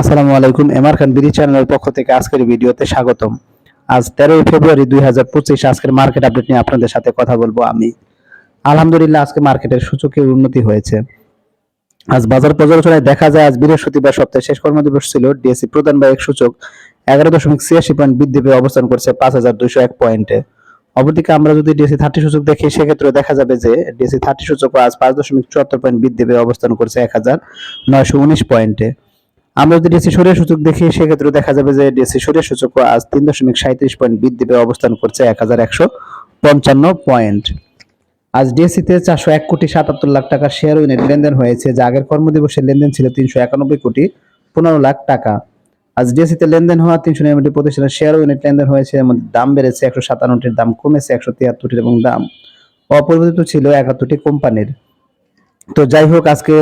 আসসালামু আলাইকুম, এমআর খান বিডি চ্যানেলের পক্ষ থেকে আজকের ভিডিওতে স্বাগতম। আজ তেরোই ফেব্রুয়ারি দুই হাজার পঁচিশ, আজকের মার্কেট আপডেট নিয়ে আপনাদের সাথে কথা বলব আমি। আলহামদুলিল্লাহ, আজকে মার্কেটের সূচকে উন্নতি হয়েছে। আজ বাজার পর্যালোচনায় দেখা যায়, আজ বৃহস্পতিবার সপ্তাহের শেষ কর্মদিবস ছিল। ডিএসসি প্রধান বা এক সূচক এগারো দশমিক ছিয়াশি পয়েন্ট বৃদ্ধি পেয়ে অবস্থান করছে পাঁচ হাজার দুইশো এক পয়েন্টে। অপরদিকে আমরা যদি ডিএসসি থার্টি সূচক দেখি সেক্ষেত্রে দেখা যাবে যে ডিএসসি থার্টি সূচক আজ পাঁচ দশমিক চুয়াত্তর পয়েন্ট বৃদ্ধি পেয়ে অবস্থান করছে এক হাজার নয়শো উনিশ পয়েন্টে। আমরা যদি ডিএসসি সরিয়া সূচক দেখি, সেক্ষেত্রে দেখা যাবে যে ডিএসসি সরিয়া সূচক আজ তিন দশমিক সাঁত্রিশ পয়েন্ট বৃদ্ধি পেয়ে অবস্থান করছে এক হাজার একশো পঞ্চান্ন পয়েন্ট। আজ ডিএসসিতে চারশো এক কোটি সাতাত্তর লাখ টাকার শেয়ার ইউনিট লেনদেন হয়েছে, যা আগের কর্মদিবসের লেনদেন ছিল তিনশো একানব্বই কোটি পনেরো লাখ টাকা। আজ ডিএসসিতে লেনদেন হওয়া তিনশো নিরানব্বই প্রতিষ্ঠানের শেয়ার ইউনিট লেনদেন হয়েছে, এর মধ্যে দাম বেড়েছে একশো সাতান্নটির দাম কমেছে একশো তিয়াত্তরটির এবং দাম অপরিবর্তিত ছিল একাত্তরটি কোম্পানির। তো যাই হোক, আজকে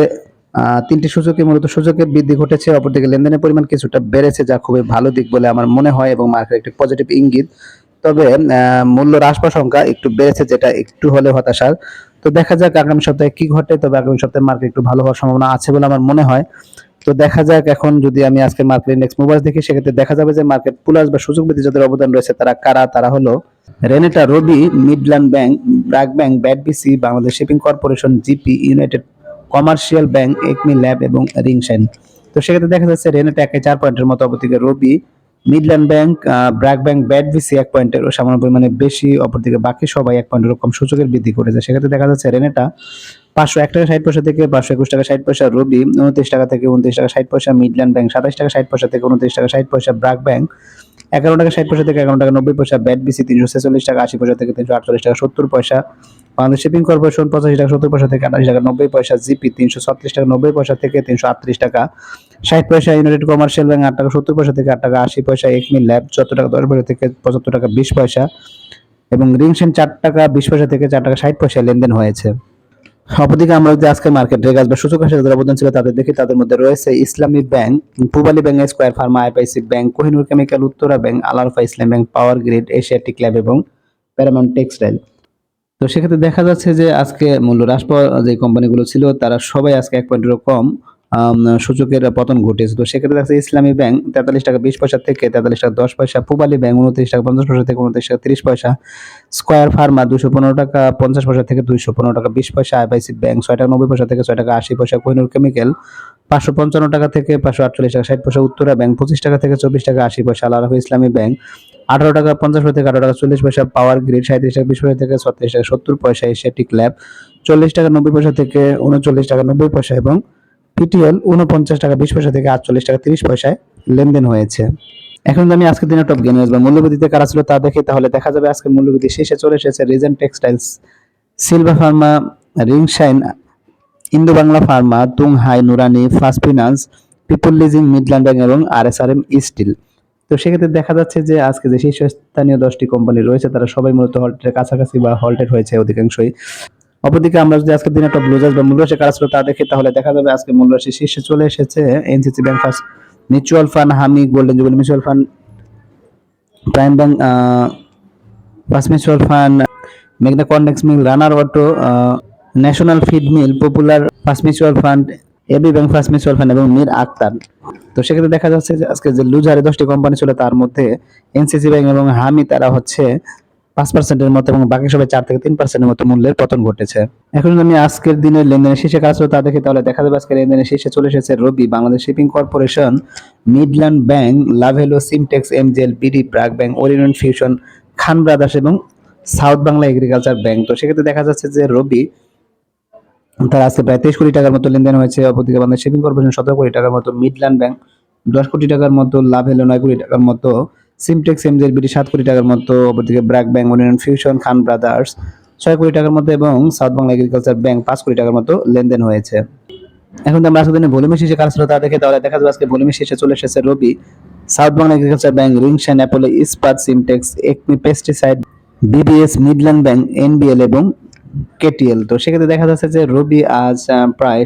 তিনটি সূচকে মূলত সূচকের বৃদ্ধি ঘটেছে, অপরদিকে লেনদেনের পরিমাণ কিছুটা বেড়েছে, যা খুবই ভালো দিক বলে আমার মনে হয় এবং মার্কেট একটি পজিটিভ ইঙ্গিত। তবে মূল্য হ্রাস সংখ্যা একটু বেড়েছে, যেটা একটু হলে হতাশার। তো দেখা যাক আগামী সপ্তাহে কি ঘটে, তবে আগামী সপ্তাহে মার্কেট একটু ভালো হওয়ার সম্ভাবনা আছে বলে আমার মনে হয়। তো দেখা যাক এখন যদি আমি আজকে মার্কেট ইন্ডেক্স মোবাইল দেখি, সেক্ষেত্রে দেখা যাবে যে মার্কেট প্লাস বা সুযোগ বৃদ্ধি যাদের অবদান রয়েছে, তারা কারা? তারা হলো Renata Robi Midland bank BRAC bank BATBC Bangladesh shipping corporation GP united commercial bank ACME lab এবং রিংশাইন তো সেক্ষেত্রে দেখা যাচ্ছে রেনেটা একে চার পয়েন্টের মতো অপরদিকে Robi Midland bank BRAC bank BATBC এক পয়েন্টের সামান্য পরিমাণে বেশি, অপরদিকে বাকি সবাই এক পয়েন্টের কম সূচকের বৃদ্ধি করেছে। সেক্ষেত্রে দেখা যাচ্ছে রেনেটা পাঁচশো এক টাকা ষাট পয়সা থেকে পাঁচশো একুশ টাকা ষাট পয়সা রবি উনত্রিশ টাকা থেকে উনত্রিশ টাকা ষাট পয়সা মিডল্যান্ড ব্যাংক সাতাশ টাকা ষাট পয়সা থেকে উনত্রিশ টাকা ষাট পয়সা ব্র্যাক ব্যাংক এগারো টাকা ষাট পয়সা থেকে এগারো টাকা নব্বই পয়সা ব্যাট বিসি তিনশো ছেচল্লিশ টাকা আশি পয়সা থেকে তিনশো আটচল্লিশ টাকা সত্তর পয়সা বাংলাদেশ শিপিং কর্পোরেশন পঁচাশি টাকা সত্তর পয়সা থেকে আটাশি টাকা, নব্বই পয়সা জিপি তিনশো ছত্রিশ টাকা, নব্বই পয়সা থেকে তিনশো আটত্রিশ টাকা, ষাট পয়সা ইউনাইটেড কমার্শিয়াল ব্যাংক আট টাকা সত্তর পয়সা থেকে আট টাকা, আশি পয়সা একমি ল্যাব, চুয়াত্তর টাকা দশ পয়সা থেকে পঁচাত্তর টাকা বিশ পয়সা এবং রিংসেন চার টাকা বিশ পয়সা থেকে চার টাকা ষাট পয়সা লেনদেন হয়েছে। অপরদিকে আমরা যদি আজকে মার্কেট রেগাস বা সূচক হাসে যাদের অবদান ছিল তাদের দেখি, তাদের মধ্যে রয়েছে Islami bank, Pubali bank, square pharma IPIC bank, Kohinoor chemical, Uttara bank Alarafah Islami bank, power grid, Asiatic lab এবং প্যারামাউন্ট টেক্সটাইল। তো সেক্ষেত্রে দেখা যাচ্ছে যে আজকে মূল্য হ্রাস পাওয়া যে কোম্পানিগুলো ছিল, তারা সবাই আজকে এক পয়েন্টেরও কম সূচকের পতন ঘটেছে। তো সেক্ষেত্রে দেখা ইসলামী ব্যাংক তেতাল্লিশ টাকা বিশ পয়সা থেকে তেতাল্লিশ টাকা দশ পয়সা, পূবালী ব্যাংক উনত্রিশ টাকা পঞ্চাশ পয়সা থেকে উনত্রিশ টাকা তিরিশ পয়সা, স্কোয়ার ফার্মা দুশো পনেরো টাকা পঞ্চাশ পয়সা থেকে দুইশো পনেরো টাকা বিশ পয়সা আইপিআইসি ব্যাংক ছয় টাকা নব্বই পয়সা থেকে ছয় টাকা আশি পয়সা, কোহিনুর কেমিক্যাল পাঁচশো পঞ্চান্ন টাকা থেকে পাঁচশো আটচল্লিশ টাকা, ষাট পয়সা উত্তরা ব্যাংক, পঁচিশ টাকা থেকে চব্বিশ টাকা, আশি পয়সা আল ইসলামী ব্যাংক, আঠারো টাকা, পঞ্চাশ পয়সা থেকে আঠারো টাকা, চল্লিশ পয়সা পাওয়ার গ্রিড, সাঁত্রিশ টাকা, বিশ পয়সা থেকে ছত্রিশ টাকা, সত্তর পয়সা এশিয়াটিক ল্যাব, চল্লিশ টাকা, নব্বই পয়সা থেকে উনচল্লিশ টাকা, নব্বই পয়সা এবং পিটিএল উনপঞ্চাশ টাকা, বিশ পয়সা থেকে আটচল্লিশ টাকা, তিরিশ পয়সায় লেনদেন হয়েছে। এখন আমি আজকের দিনে টপ গেম বা মূল্যবৃদ্ধিতে কারা ছিল তা দেখি তাহলে দেখা যাবে আজকে মূল্যবৃদ্ধি শেষে চলে এসেছে Regent textiles Silva pharma, Ringshine Indo Bangla pharma Tung Hai Noorani, first finance, people leasing, Midland bank এবং R S R M steel. তো সেক্ষেত্রে দেখা যাচ্ছে যে আজকে যে শীর্ষস্থানীয় দশটি কোম্পানি রয়েছে, তারা সবাই মূলত হল্টের কাছাকাছি বা হল্টেড হয়েছে অধিকাংশই। অপরদিকে আমরা যদি আজকের দিনে একটা ব্লুজার্স বা মূল্যরাশি ছিল তা দেখি, তাহলে দেখা যাবে আজকে মূল্যরাশি শীর্ষে চলে এসেছে NCC bank first, mutual fund, হামি, golden jubilee mutual fund, prime bank first mutual fund, মেঘনা condensed milk, runner auto national feed mill, popular first mutual fund, AB bank first mutual fund এবং মীর আক্তার। তো সেক্ষেত্রে দেখা যাচ্ছে যে আজকে যে লুজারে দশটি কোম্পানি ছিল, তার মধ্যে এনসিসি ব্যাংক এবং হামি, তারা হচ্ছে পাঁচ পার্সেন্টের মতো এবং বাকি সবাই চার থেকে তিন পার্সেন্টের মতো মূল্যের পতন ঘটেছে। এখন আমি আজকের দিনের লেনদেনের শীর্ষে কাজ তা দেখি তাহলে দেখা যাবে আজকের লেনদেনের শীর্ষে চলে এসেছে Robi, Bangladesh shipping corporation, Midland bank, Lovello, Simtex, MJL, BD প্রাক bank orient fusion Khan brothers এবং সাউথ বাংলা এগ্রিকালচার ব্যাংক। তো সেক্ষেত্রে দেখা যাচ্ছে যে রবি তার আজকে প্রায় তেইশ কোটি টাকার মতো লেনদেন হয়েছে। অপরদিকে বাংলাদেশ শিপিং কর্পোরেশন সতেরো কোটি টাকার মতো মিডল্যান্ড ব্যাংক দশ কোটি টাকার মতো লাভ হলো নয় কোটি টাকার মতো সিমটেক্স বিডি সাত কোটি টাকার মতো অপরদিকে BRAC bank orient fusion Khan brothers ছয় কোটি টাকার মতো এবং সাউথ বাংলা এগ্রিকালচার ব্যাংক পাঁচ কোটি টাকার মতো লেনদেন হয়েছে। এখন আমরা আজকে দিনে শীর্ষে কাজ ছিল তা দেখে তাহলে দেখা যাবে আজকে ভলিউমের শীর্ষে চলে এসেছে Robi. South Bangla agriculture bank Ringshine Apollo Ispat Simtex ACME pesticide BBS Midland bank NBL এবং কেটিএল। তো সেক্ষেত্রে দেখা যাচ্ছে যে রবি আজ প্রায়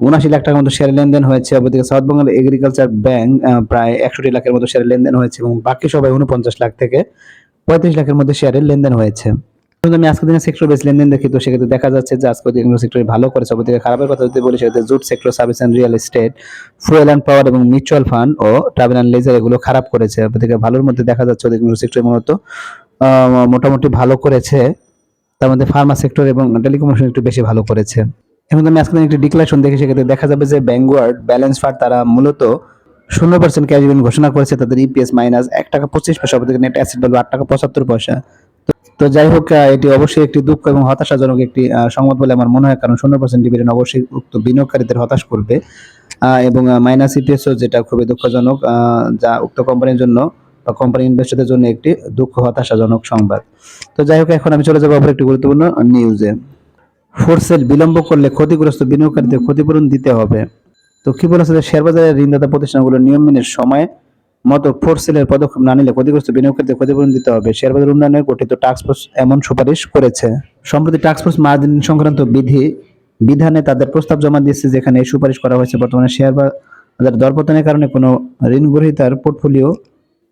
উনাশি লাখ টাকার মতো শেয়ার লেনদেন হয়েছে। অপরদিকে সাউথ বেঙ্গল এগ্রিকালচার ব্যাংক প্রায় একষট্টি লাখের মতো শেয়ার লেনদেন হয়েছে এবং বাকি সবাই উনপঞ্চাশ লাখ থেকে পঁয়ত্রিশ লাখের মধ্যে শেয়ারের লেনদেন হয়েছে। আমি আজকের দিনে সেক্টর বেস লেনদেন দেখি, তো সেক্ষেত্রে দেখা যাচ্ছে যে আজকে অধিকাংশ সেক্টর ভালো করেছে। অপরদিকে খারাপের কথা যদি বলি, সেক্ষেত্রে jute sector service and real estate fuel and power এবং মিউচুয়াল ফান্ড ও ট্রাভেল অ্যান্ড লেজার এগুলো খারাপ করেছে। অপরদিকে ভালোর মধ্যে দেখা যাচ্ছে অধিকাংশ সেক্টর মূলত মোটামুটি ভালো করেছে। তার মধ্যে ফার্মা সেক্টর এবং টেলিকমিউনিকেশন একটু বেশি ভালো করেছে। এবং আমি আজকে একটি ডিক্লারেশন দেখি, সেক্ষেত্রে দেখা যাবে যে ব্যাঙ্কওয়ার্ড ব্যালেন্স ফান্ড তারা মূলত শূন্য পার্সেন্ট ক্যাশ ডিভিডেন্ড ঘোষণা করেছে, তাদের ইপিএস মাইনাস এক টাকা পঁচিশ পয়সা, অপরদিকে নেট অ্যাসেট ভ্যালু আট টাকা পঁচাত্তর পয়সা। তো- যাই হোক এটি অবশ্যই একটি দুঃখ এবং হতাশাজনক একটি সংবাদ বলে আমার মনে হয়, কারণ শূন্য পার্সেন্ট ডিভিডেন্ড অবশ্যই উক্ত বিনিয়োগকারীদের হতাশ করবে। এবং মাইনাস ইপিএসও যেটা খুবই দুঃখজনক যা উক্ত কোম্পানির জন্য বা কোম্পানি ইনভেস্টরদের জন্য একটি দুঃখ, হতাশাজনক সংবাদ। তো যাই হোক, এখন আমি চলে যাব অপর একটি গুরুত্বপূর্ণ নিউজে ফোরসেল বিলম্ব করলে ক্ষতিগ্রস্ত বিনিয়োগকারীদের ক্ষতিপূরণ দিতে হবে। তো কি বলেছে যে, শেয়ার বাজারের ঋণদাতা প্রতিষ্ঠানগুলো নিয়ম মেনে সময় মতো ফোরসেলের পদক্ষেপ না নিলে ক্ষতিগ্রস্ত বিনিয়োগকারীদের ক্ষতিপূরণ দিতে হবে। শেয়ার বাজার উন্নয়নের গঠিত টাস্কফোর্স এমন সুপারিশ করেছে। সম্প্রতি টাস্কফোর্স মার্জিন সংক্রান্ত বিধি, বিধানে তাদের প্রস্তাব জমা দিয়েছে, যেখানে এই সুপারিশ করা হয়েছে। বর্তমানে শেয়ার বাজার দরপতনের কারণে কোনো ঋণ গ্রহীতার পোর্টফোলিও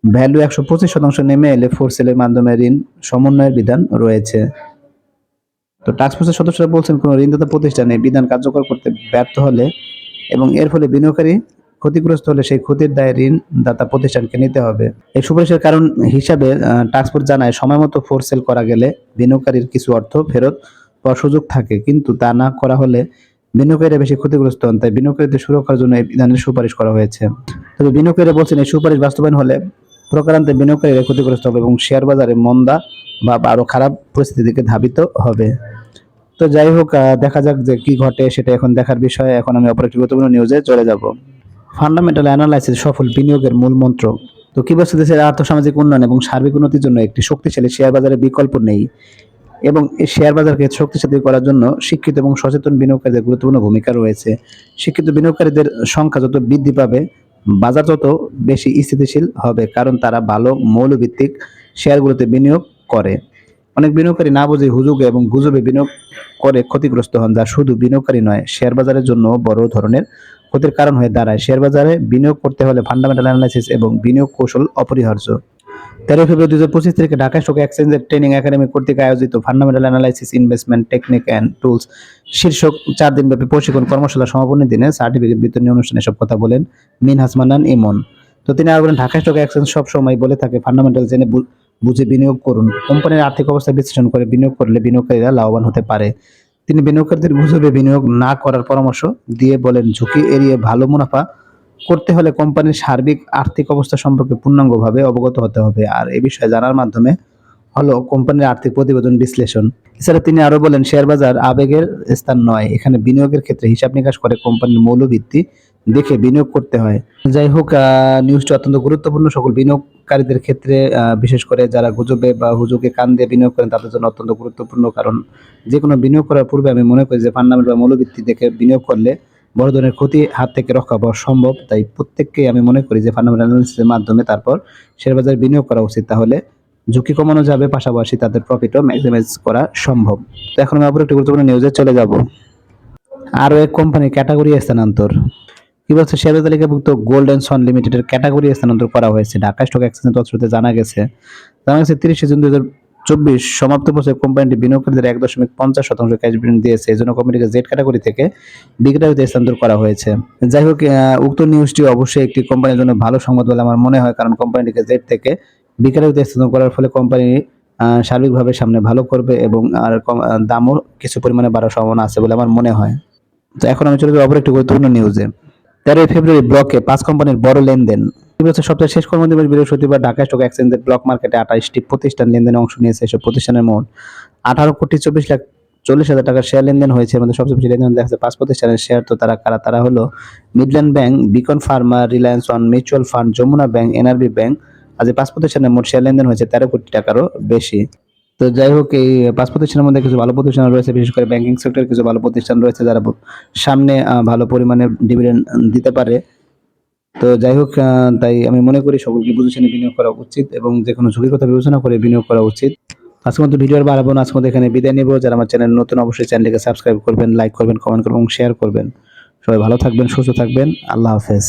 ভ্যালু একশো পঁচিশ শতাংশ নেমে এলে ফোরসেলের মাধ্যমে ঋণ সমন্বয়ের বিধান রয়েছে। তো টাস্কফোর্সের সদস্যরা বলছেন, কোনো ঋণদাতা প্রতিষ্ঠানে বিধান কার্যকর করতে ব্যর্থ হলে এবং এর ফলে বিনিয়োগকারী ক্ষতিগ্রস্ত হলে সেই ক্ষতির দায় ঋণদাতা প্রতিষ্ঠানকে নিতে হবে। এই সুপারিশের কারণ হিসাবে টাস্কফোর্স জানায়, সময় মতো ফোরসেল করা গেলে বিনিয়োগকারীর কিছু অর্থ ফেরত পাওয়ার সুযোগ থাকে, কিন্তু তা না করা হলে বিনিয়োগকারীরা বেশি ক্ষতিগ্রস্ত হন, তাই বিনিয়োগকারীদের সুরক্ষার জন্য এই বিধানের সুপারিশ করা হয়েছে। তবে বিনিয়োগকারীরা বলছেন, এই সুপারিশ বাস্তবায়ন হলে প্রকারান্তে বিনিয়োগকারীরা ক্ষতিগ্রস্ত হবে এবং শেয়ার বাজারে মন্দা বা আরও খারাপ পরিস্থিতির দিকে ধাবিত হবে। তো যাই হোক দেখা যাক যে কি ঘটে, সেটা এখন দেখার বিষয়। এখন আমি অপর একটি গুরুত্বপূর্ণ নিউজে চলে যাব। ফান্ডামেন্টাল অ্যানালাইসিস সফল বিনিয়োগের মূল মন্ত্র। তো কি বলছে দেশের আর্থসামাজিক উন্নয়ন এবং সার্বিক উন্নতির জন্য একটি শক্তিশালী শেয়ার বাজারের বিকল্প নেই এবং এই শেয়ার বাজারকে শক্তিশালী করার জন্য শিক্ষিত এবং সচেতন বিনিয়োগকারীদের গুরুত্বপূর্ণ ভূমিকা রয়েছে। শিক্ষিত বিনিয়োগকারীদের সংখ্যা যত বৃদ্ধি পাবে বাজার তত বেশি স্থিতিশীল হবে, কারণ তারা ভালো মৌলভিত্তিক শেয়ারগুলোতে বিনিয়োগ করে। অনেক বিনিয়োগকারী না বুঝে হুজুগে এবং গুজবে বিনিয়োগ করে ক্ষতিগ্রস্ত হন, যা শুধু বিনিয়োগকারী নয়, শেয়ার বাজারের জন্য বড় ধরনের ক্ষতির কারণ হয়ে দাঁড়ায়। শেয়ার বাজারে বিনিয়োগ করতে হলে ফান্ডামেন্টাল অ্যানালাইসিস এবং বিনিয়োগ কৌশল অপরিহার্য। তেরো ফেব্রুয়ারি হাজার পঁচিশ তারিখে ঢাকা স্টক এক্সচেঞ্জের ট্রেনিং একাডেমি কর্তৃক আয়োজিত fundamental analysis, investment, technique and tools শীর্ষক চার দিনব্যাপী প্রশিক্ষণ কর্মশালা সমাপনী দিনে সার্টিফিকেট বিতরণী অনুষ্ঠানে এসব কথা বলেন মিন হাসমানান ইমন। তো তিনি আরও বলেন, ঢাকা স্টক এক্সচেঞ্জ সব সময় বলে থাকে, ফান্ডামেন্টাল জেনে বুঝে বিনিয়োগ করুন। কোম্পানির আর্থিক অবস্থা বিশ্লেষণ করে বিনিয়োগ করলে বিনিয়োগকারীরা লাভবান হতে পারে। তিনি বিনিয়োগকারীদের গুজবে বিনিয়োগ না করার পরামর্শ দিয়ে বলেন, ঝুঁকি এড়িয়ে ভালো মুনাফা করতে হলে কোম্পানির সার্বিক আর্থিক অবস্থা সম্পর্কে পূর্ণাঙ্গভাবে অবগত হতে হবে। আর এ বিষয়ে জানার মাধ্যমে হলো কোম্পানির আর্থিক প্রতিবেদন বিশ্লেষণ। এছাড়া তিনি আরও বলেন, শেয়ার বাজার আবেগের স্থান নয়, এখানে বিনিয়োগের ক্ষেত্রে হিসাব নিকাশ করে কোম্পানির মৌলভিত্তি দেখে বিনিয়োগ করতে হয়। যাই হোক নিউজটি অত্যন্ত গুরুত্বপূর্ণ। সকল বিনিয়োগকারীদের ক্ষেত্রে বিশেষ করে যারা গুজবে বা হুজুগে কান দিয়ে বিনিয়োগ করেন, তাদের জন্য অত্যন্ত গুরুত্বপূর্ণ। কারণ যে কোনো বিনিয়োগ করার পূর্বে আমি মনে করি যে ফান্ডামেন্টাল বা মৌলভিত্তি দেখে বিনিয়োগ করলে বড় ধরনের ক্ষতি হাত থেকে রক্ষা পাওয়া সম্ভব। তাই প্রত্যেককে আমি মনে করি যে ফান্ডামেন্টাল অ্যানালিসিসের মাধ্যমে তারপর শেয়ার বাজারে বিনিয়োগ করা উচিত। তাহলে ঝুঁকি কমানো যাবে, পাশাপাশি তাদের প্রফিটও ম্যাক্সিমাইজ করা সম্ভব। তো এখন আমি আবার একটি গুরুত্বপূর্ণ নিউজে চলে যাব। আরও এক কোম্পানি ক্যাটাগরি স্থানান্তর। কি বলছে? শেয়ার তালিকাভুক্ত গোল্ডেন সন লিমিটেডের ক্যাটাগরি স্থানান্তর করা হয়েছে। ঢাকা স্টক এক্সচেঞ্জের তথ্যতে জানা গেছে জানা গেছে তিরিশে জুন দুই হাজার চব্বিশ সমাপ্ত বছর কোম্পানিটি বিনিয়োগকারীদের এক দশমিক পঞ্চাশ শতাংশ ক্যাশ ডিভিডেন্ড দিয়েছে। এই জন্য কোম্পানিকে জেড ক্যাটাগরি থেকে বি স্থানান্তর করা হয়েছে। যাই হোক উক্ত নিউজটি অবশ্যই একটি কোম্পানির জন্য ভালো সংবাদ বলে আমার মনে হয়, কারণ কোম্পানিটিকে জেড থেকে বি স্থানান্তর করার ফলে কোম্পানি সার্বিকভাবে সামনে ভালো করবে এবং আর দামও কিছু পরিমাণে বাড়ার সম্ভাবনা আছে বলে আমার মনে হয়। তো এখন আমি চলে যাব অপর একটি গুরুত্বপূর্ণ নিউজে তেরোই ফেব্রুয়ারি ব্লকে পাঁচ কোম্পানির বড় লেনদেন। বছর সপ্তাহের শেষ কর্মদিবস বৃহস্পতিবার ঢাকা স্টক এক্সচেঞ্জের ব্লক মার্কেটে আঠাশটি প্রতিষ্ঠান লেনদেনে অংশ নিয়েছে এসব প্রতিষ্ঠানের মোট আঠারো কোটি চব্বিশ লাখ চল্লিশ হাজার টাকার শেয়ার লেনদেন হয়েছে। মধ্যে সবচেয়ে বেশি লেনদেন দেখা পাঁচ প্রতিষ্ঠানের শেয়ার তো তারা কারা? তারা হলো Midland bank beacon pharma reliance one mutual fund Jamuna bank NRB bank আজ পাঁচ প্রতিষ্ঠানের মোট শেয়ার লেনদেন হয়েছে তেরো কোটি টাকারও বেশি। তো যাই হোক, এই পাঁচ প্রতিষ্ঠানের মধ্যে কিছু ভালো প্রতিষ্ঠান রয়েছে, বিশেষ করে ব্যাংকিং সেক্টর কিছু ভালো প্রতিষ্ঠান রয়েছে যারা সামনে ভালো পরিমাণে ডিভিডেন্ড দিতে পারে। তো যাই হোক তাই আমি মনে করি সকলকে বুঝে শুনে বিনিয়োগ করা উচিত এবং যে কোনো ঝুঁকির কথা বিবেচনা করে বিনিয়োগ করা উচিত। আজকের মধ্যে ভিডিও আর বাড়াবো না, আজকের মতো এখানে বিদায় নেব। যারা আমার চ্যানেল নতুন, অবশ্যই চ্যানেলকে সাবস্ক্রাইব করবেন, লাইক করবেন কমেন্ট করবেন এবং শেয়ার করবেন। সবাই ভালো থাকবেন, সুস্থ থাকবেন। আল্লাহ হাফেজ।